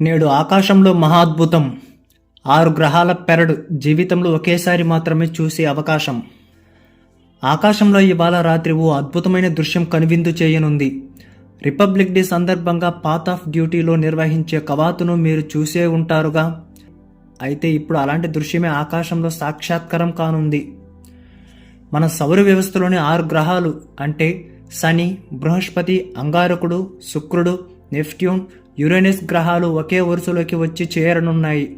నేడు ఆకాశంలో మహాద్భుతం. ఆరు గ్రహాల పెరడు జీవితంలో ఒకేసారి మాత్రమే చూసే అవకాశం. ఆకాశంలో ఇవాళ రాత్రి ఓ అద్భుతమైన దృశ్యం కనువిందు చేయనుంది. రిపబ్లిక్ డే సందర్భంగా పాత్ ఆఫ్ డ్యూటీలో నిర్వహించే కవాతును మీరు చూసే ఉంటారుగా? అయితే ఇప్పుడు అలాంటి దృశ్యమే ఆకాశంలో సాక్షాత్కారం కానుంది. మన సౌర వ్యవస్థలోని ఆరు గ్రహాలు అంటే శని బృహస్పతి అంగారకుడు శుక్రుడు నెఫ్ట్యూన్ యురేనస్ గ్రహాలు ఒకే వరుసలోకి వచ్చి చేరనున్నాయి.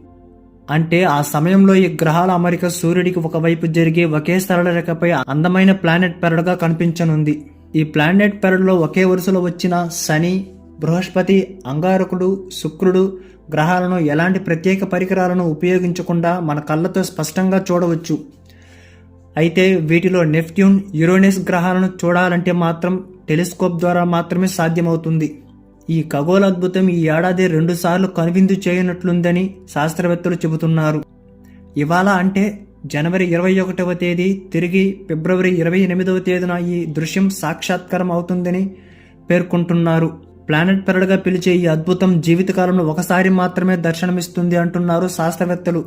అంటే ఆ సమయంలో ఈ గ్రహాల అమరిక సూర్యుడికి ఒకవైపు జరిగే ఒకే సరళ రేఖపై అందమైన ప్లానెట్ పెరడుగా కనిపించనుంది. ఈ ప్లానెట్ పెరడులో ఒకే వరుసలో వచ్చిన శని బృహస్పతి అంగారకుడు శుక్రుడు గ్రహాలను ఎలాంటి ప్రత్యేక పరికరాలను ఉపయోగించకుండా మన కళ్ళతో స్పష్టంగా చూడవచ్చు. అయితే వీటిలో నెప్ట్యూన్ యురోనిస్ గ్రహాలను చూడాలంటే మాత్రం టెలిస్కోప్ ద్వారా మాత్రమే సాధ్యమవుతుంది. ఈ ఖగోళ అద్భుతం ఈ ఏడాది రెండుసార్లు కనువిందు చేయనట్లుందని శాస్త్రవేత్తలు చెబుతున్నారు. ఇవాళ అంటే జనవరి ఇరవై ఒకటవ తేదీ తిరిగి ఫిబ్రవరి ఇరవై ఎనిమిదవ తేదీన ఈ దృశ్యం సాక్షాత్కారం అవుతుందని పేర్కొంటున్నారు. ప్లానెట్ పెరడగా పిలిచే ఈ అద్భుతం జీవితకాలంలో ఒకసారి మాత్రమే దర్శనమిస్తుంది అంటున్నారు శాస్త్రవేత్తలు.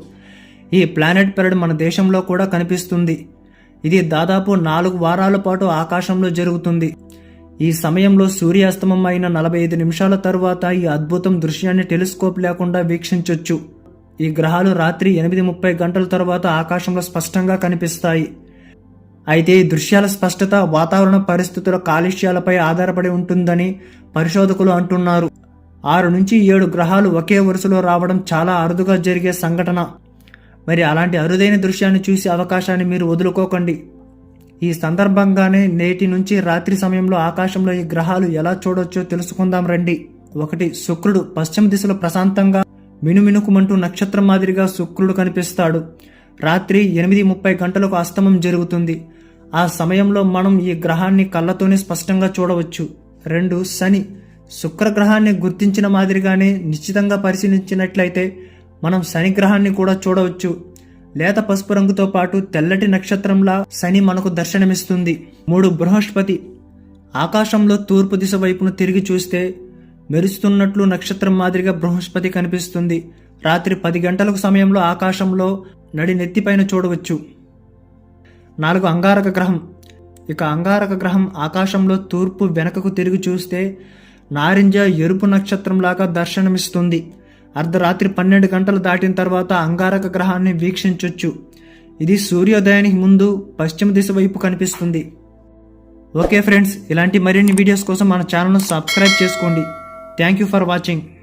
ఈ ప్లానెట్ పెరడ్ మన దేశంలో కూడా కనిపిస్తుంది. ఇది దాదాపు నాలుగు వారాల పాటు ఆకాశంలో జరుగుతుంది. ఈ సమయంలో సూర్యాస్తమం అయిన నలభై ఐదు నిమిషాల తరువాత ఈ అద్భుతం దృశ్యాన్ని టెలిస్కోప్ లేకుండా వీక్షించొచ్చు. ఈ గ్రహాలు రాత్రి ఎనిమిది ముప్పై గంటల తర్వాత ఆకాశంలో స్పష్టంగా కనిపిస్తాయి. అయితే ఈ దృశ్యాల స్పష్టత వాతావరణ పరిస్థితుల కాలుష్యాలపై ఆధారపడి ఉంటుందని పరిశోధకులు అంటున్నారు. ఆరు నుంచి ఏడు గ్రహాలు ఒకే వరుసలో రావడం చాలా అరుదుగా జరిగే సంఘటన. మరి అలాంటి అరుదైన దృశ్యాన్ని చూసే అవకాశాన్ని మీరు వదులుకోకండి. ఈ సందర్భంగానే నేటి నుంచి రాత్రి సమయంలో ఆకాశంలో ఈ గ్రహాలు ఎలా చూడొచ్చో తెలుసుకుందాం రండి. ఒకటి శుక్రుడు పశ్చిమ దిశలో ప్రశాంతంగా మినుమినుకుమంటూ నక్షత్రం మాదిరిగా శుక్రుడు కనిపిస్తాడు. రాత్రి ఎనిమిది ముప్పై గంటలకు అస్తమం జరుగుతుంది. ఆ సమయంలో మనం ఈ గ్రహాన్ని కళ్ళతోనే స్పష్టంగా చూడవచ్చు. రెండు శని శుక్ర గ్రహాన్ని గుర్తించిన మాదిరిగానే నిశ్చితంగా పరిశీలించినట్లయితే మనం శని గ్రహాన్ని కూడా చూడవచ్చు. లేత పసుపు రంగుతో పాటు తెల్లటి నక్షత్రంలా శని మనకు దర్శనమిస్తుంది. మూడు బృహస్పతి. ఆకాశంలో తూర్పు దిశ వైపును తిరిగి చూస్తే మెరుస్తున్నట్లు నక్షత్రం మాదిరిగా బృహస్పతి కనిపిస్తుంది. రాత్రి పది గంటలకు సమయంలో ఆకాశంలో నడి నెత్తిపైన చూడవచ్చు. నాలుగు అంగారక గ్రహం. ఇక అంగారక గ్రహం ఆకాశంలో తూర్పు వెనకకు తిరిగి చూస్తే నారింజ ఎరుపు నక్షత్రంలాగా దర్శనమిస్తుంది. అర్ధరాత్రి పన్నెండు గంటలు దాటిన తర్వాత అంగారక గ్రహాన్ని వీక్షించవచ్చు ఇది సూర్యోదయానికి ముందు పశ్చిమ దిశ వైపు కనిపిస్తుంది. ఓకే ఫ్రెండ్స్ ఇలాంటి మరిన్ని వీడియోస్ కోసం మన ఛానల్ను సబ్స్క్రైబ్ చేసుకోండి. Thank you for watching.